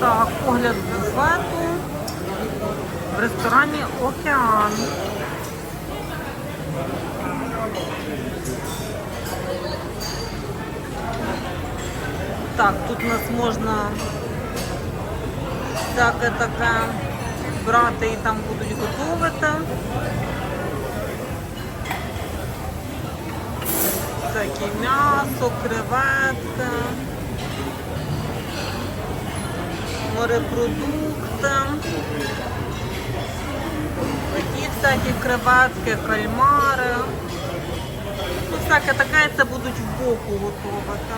Так, огляд буфету в ресторані Океан. Так, тут у нас можна всяке таке брати і там будуть готувати. Всяке м'ясо, креветки, морепродукти. Такі всякі креветки, кальмари. Ну, всяке таке це будуть в боку готувати.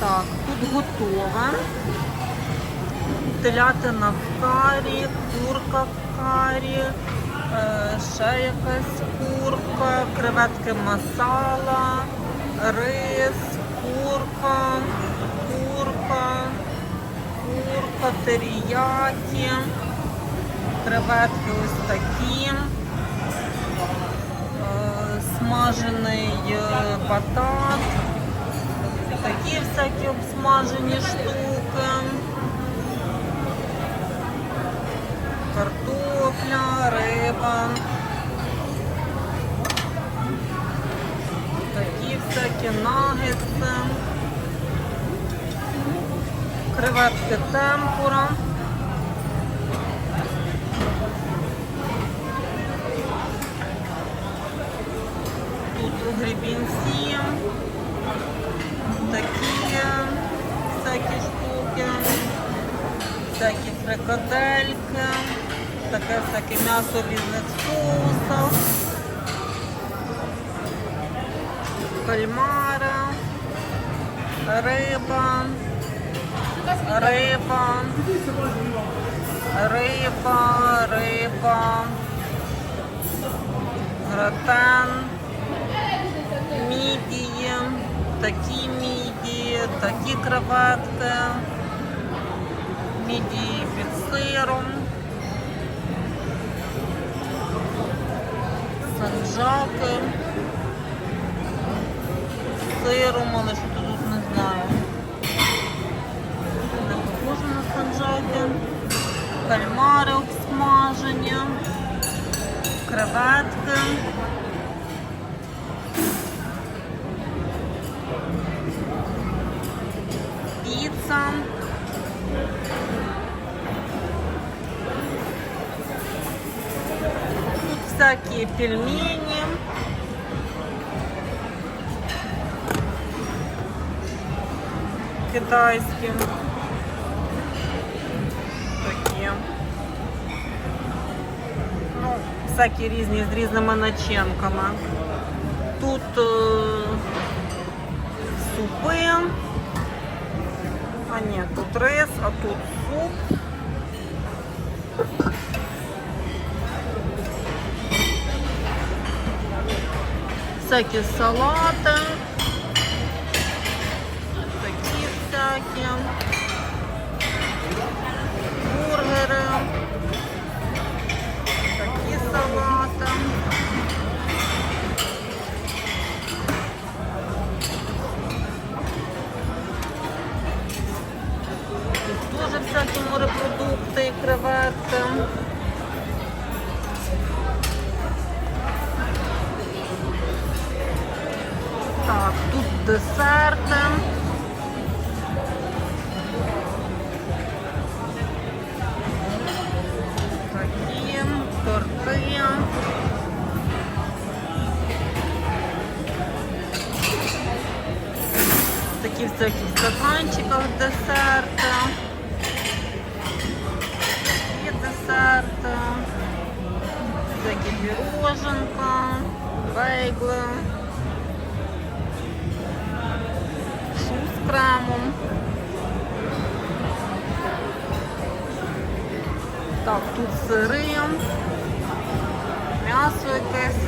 Так, тут готове. Телятина в карі, курка в карі, е, ще якась курка, креветки масала, рис, курка, курка, курка, теріякі, креветки ось такі, е, смажений е, батат такі всякі обсмажені штуки. Картопля, риба. Нагетси. Креветки темпура. Тут гребінці такі всякі штуки, всякі фрикадельки, таке всяке м'ясо різних соусах, кальмари, риба, риба, риба, риба, гратен, мідії такі мідії, такі креветки, мідії під сиром, санджаки, з сиром, але що тут не знаю. Не на санджаки, кальмари обсмажені, креветки. піца. Тут всякие пельмени. Китайські. Такі. Ну, всякі різні з різними начинками. Тут е, супи. А ні, тут рис, а тут суп. Всякі салати. Всякі. Бургери. Такі салати. Дуже всякі морепродукти і креветки. Так, тут десерти. Такі всякі в стаканчиках десерти. Є десерти. Всякі піроженка, бейгли. Суп з кремом. Так, тут сири, м'ясо якесь.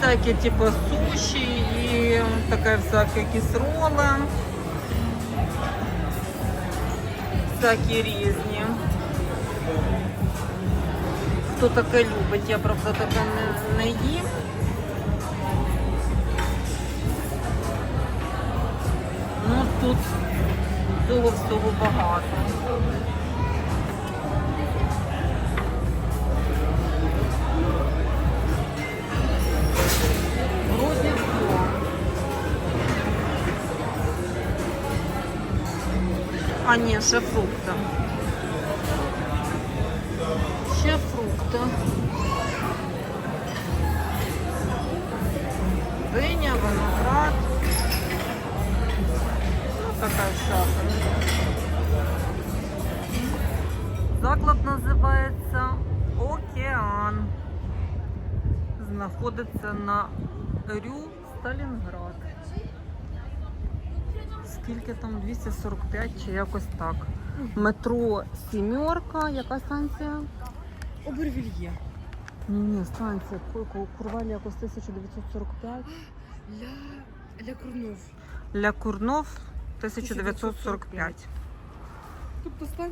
всякие типа суши и такая всякая кисрола. Всякі різні. Хто таке любить, я правда таке не, не їм. Ну тут всього всього багато. А ні, ще фрукти. Ще фрукти. Диня, виноград. Ну, така всяка. Заклад називається Океан. Знаходиться на Рю Сталінград. Скільки там? 245 чи якось так. Метро Сімерка. Яка станція? Обервільє. Ні, ні, станція. Ку- Курваль якось 1945. Ля... Ля Курнов. Ля Курнов 1945. Тобто станція